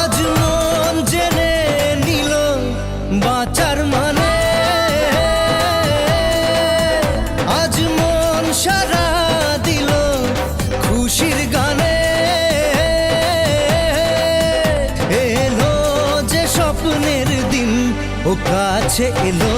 আজ মন জেনে নিল বাঁচার মানে। আজ মন সারা ও কাছে এলো।